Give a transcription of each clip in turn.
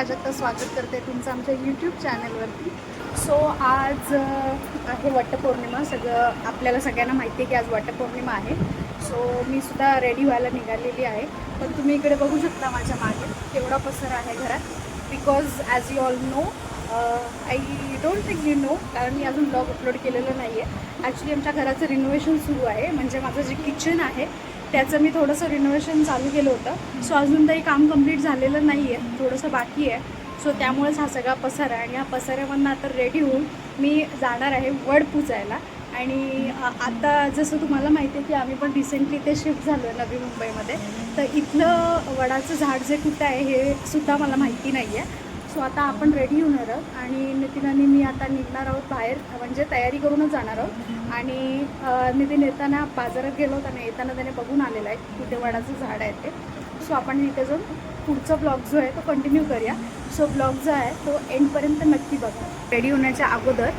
प्राजक्ता स्वागत करते तुमचं आमच्या यूट्यूब चॅनलवरती सो आज आहे वटपौर्णिमा सगळं आपल्याला सगळ्यांना माहिती आहे की आज वटपौर्णिमा आहे. सो मी सुद्धा रेडी व्हायला निघालेली आहे. पण तुम्ही इकडे बघू शकता माझ्या मागे केवढा पसर आहे घरात. Because as you all know I don't think you know कारण मी अजून ब्लॉग अपलोड केलेलं नाही आहे ॲक्च्युली आमच्या घराचं रिनोव्हेशन सुरू आहे. म्हणजे माझं जे किचन आहे त्याचं मी थोडंसं रिनोव्हेशन चालू केलं होतं. सो अजून तरी काम कंप्लीट झालेलं नाही आहे थोडंसं बाकी आहे. सो त्यामुळेच हा सगळा पसारा आहे. आणि या पसाऱ्यामधनं आता रेडी होऊन मी जाणार आहे वड पुजायला. आणि आता जसं तुम्हाला माहिती आहे की आम्ही पण रिसेंटली ते शिफ्ट झालो आहे नवी मुंबईमध्ये. तर इथलं वडाचं झाड जे कुठं आहे हे सुद्धा मला माहिती नाही आहे सो आता आपण रेडी होणार आहोत. आणि नितीन आणि मी आता निघणार आहोत बाहेर. म्हणजे तयारी करूनच जाणार आहोत. आणि मी नितीन येताना बाजारात गेलो होता येताना त्याने बघून आलेलं आहे तिथे कुठे वडाचं झाड आहे ते. सो आपण इथे जाऊन पुढचा ब्लॉग जो आहे तो कंटिन्यू करूया. सो ब्लॉग जो आहे तो एंडपर्यंत नक्की बघा. रेडी होण्याच्या अगोदर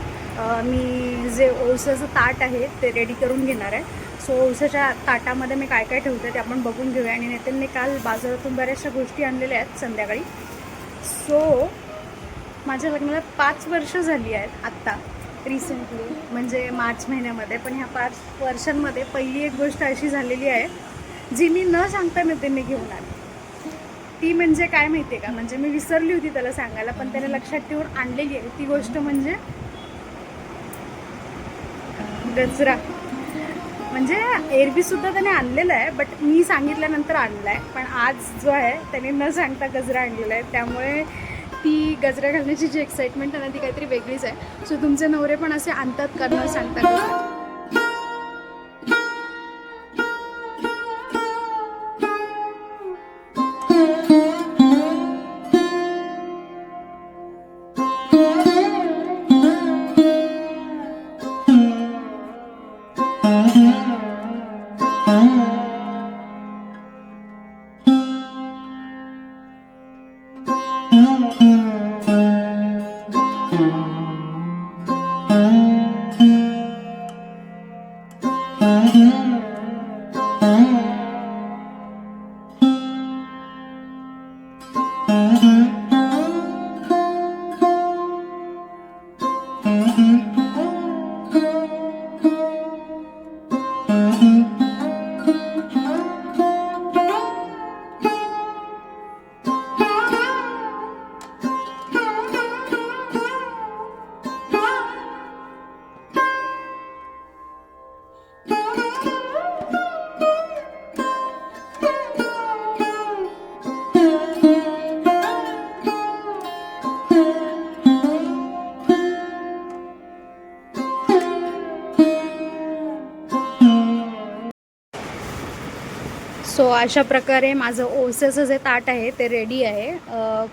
मी जे ओळसाचं ताट आहे ते रेडी करून घेणार आहे. सो ओळसाच्या ताटामध्ये मी काय काय ठेवते ते आपण बघून घेऊया. आणि नितीनने काल बाजारातून बऱ्याचशा गोष्टी आणलेल्या आहेत संध्याकाळी. सो माझ्या लग्नाला पाच वर्ष झाली आहेत आत्ता. रिसेंटली म्हणजे मार्च महिन्यामध्ये पण ह्या पाच वर्षांमध्ये पहिली एक गोष्ट अशी झालेली आहे जी मी न सांगता मी घेऊन आली. ती म्हणजे काय माहिती आहे का? म्हणजे मी विसरली होती त्याला सांगायला पण त्याने लक्षात ठेवून आणलेली आहे. ती गोष्ट म्हणजे गजरा. म्हणजे एरबी सुद्धा त्याने आणलेलं आहे बट मी सांगितल्यानंतर आणलं आहे पण आज जो आहे त्याने न सांगता गजरा आणलेला आहे. त्यामुळे ती गजरा घालण्याची जी एक्साइटमेंट आहे ना ती काहीतरी वेगळीच आहे. सो तुमचे नवरे पण असे आणतात का सांगतात सांगता गजरा सो अशा प्रकारे माझं ओसेचं जे ताट आहे ते रेडी आहे.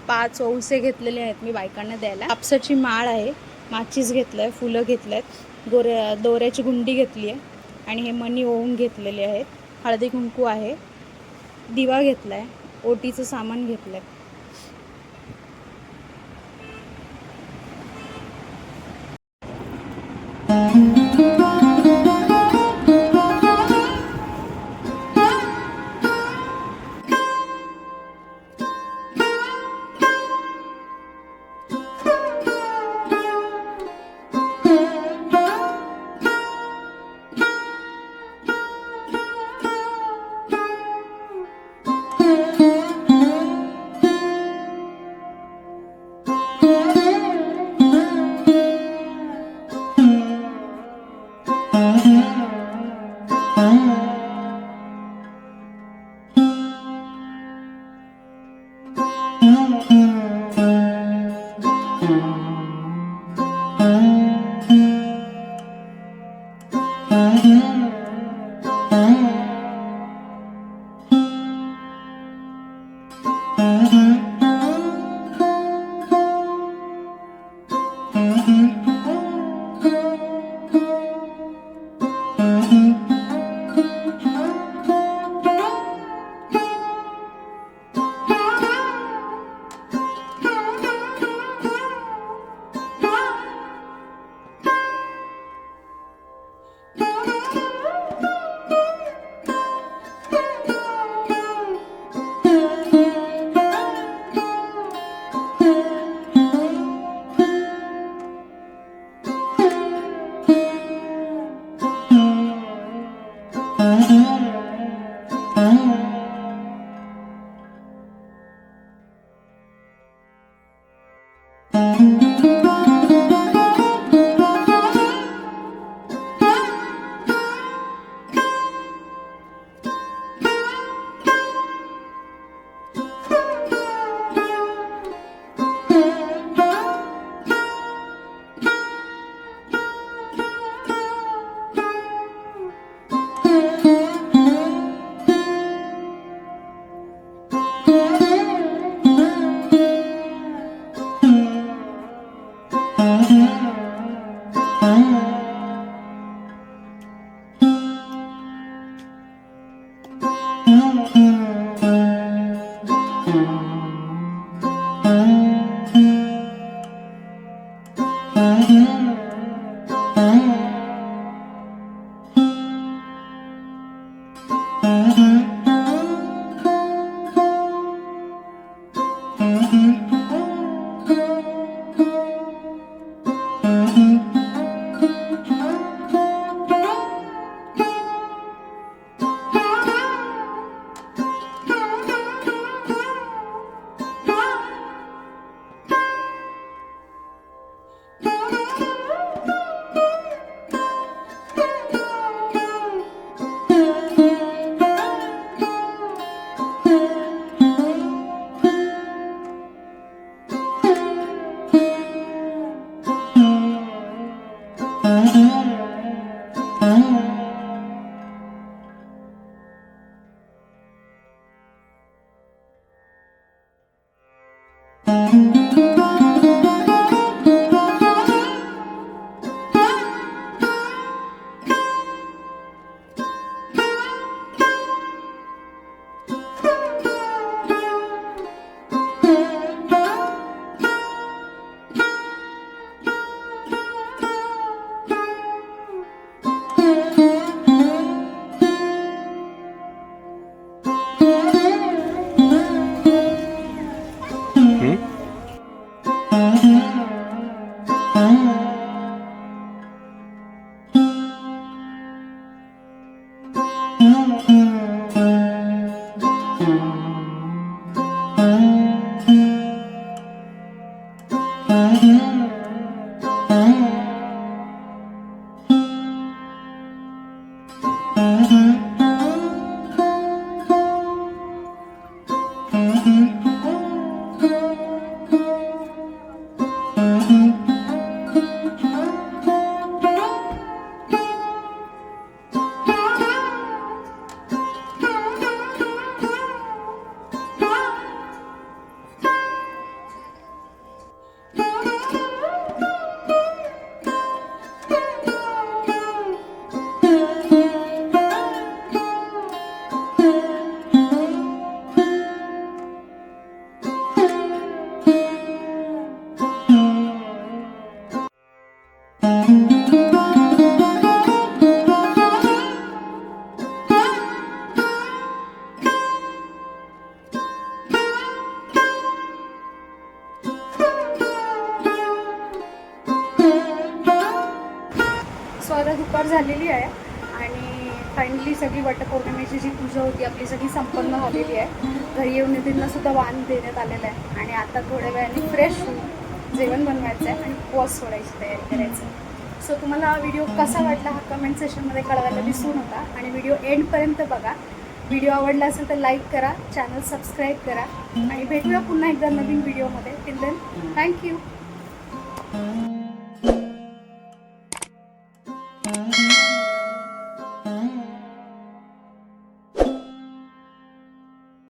पाच ओसे घेतलेले आहेत मी बायकांना द्यायला. कापसाची माळ आहे माचीस घेतलं आहे फुलं घेतलं आहेत गोऱ्या दोऱ्याची गुंडी घेतली आहे. आणि हे मनी ओवून घेतलेले आहेत. हळदी कुंकू आहे. दिवा घेतला आहे ओटीचं सामान घेतलं आहे Música So आता दुपार झालेली आहे. आणि फायनली सगळी वटपौर्णिमेची जी पूजा होती आपली सगळी संपन्न झालेली आहे. घरी येऊन नितीनला सुद्धा वाण देण्यात आलेलं आहे. आणि आता थोड्या वेळाने फ्रेश होऊन जेवण बनवायचं आहे आणि उपवास सोडायची तयारी करायची. आहे सो तुम्हाला हा व्हिडिओ कसा वाटला हा कमेंट सेशनमध्ये कळवायला दिसून नका. आणि व्हिडिओ एंडपर्यंत बघा. व्हिडिओ आवडला असेल तर लाईक करा. चॅनल सबस्क्राईब करा. आणि भेटूया पुन्हा एकदा नवीन व्हिडिओमध्ये टिल देन थँक्यू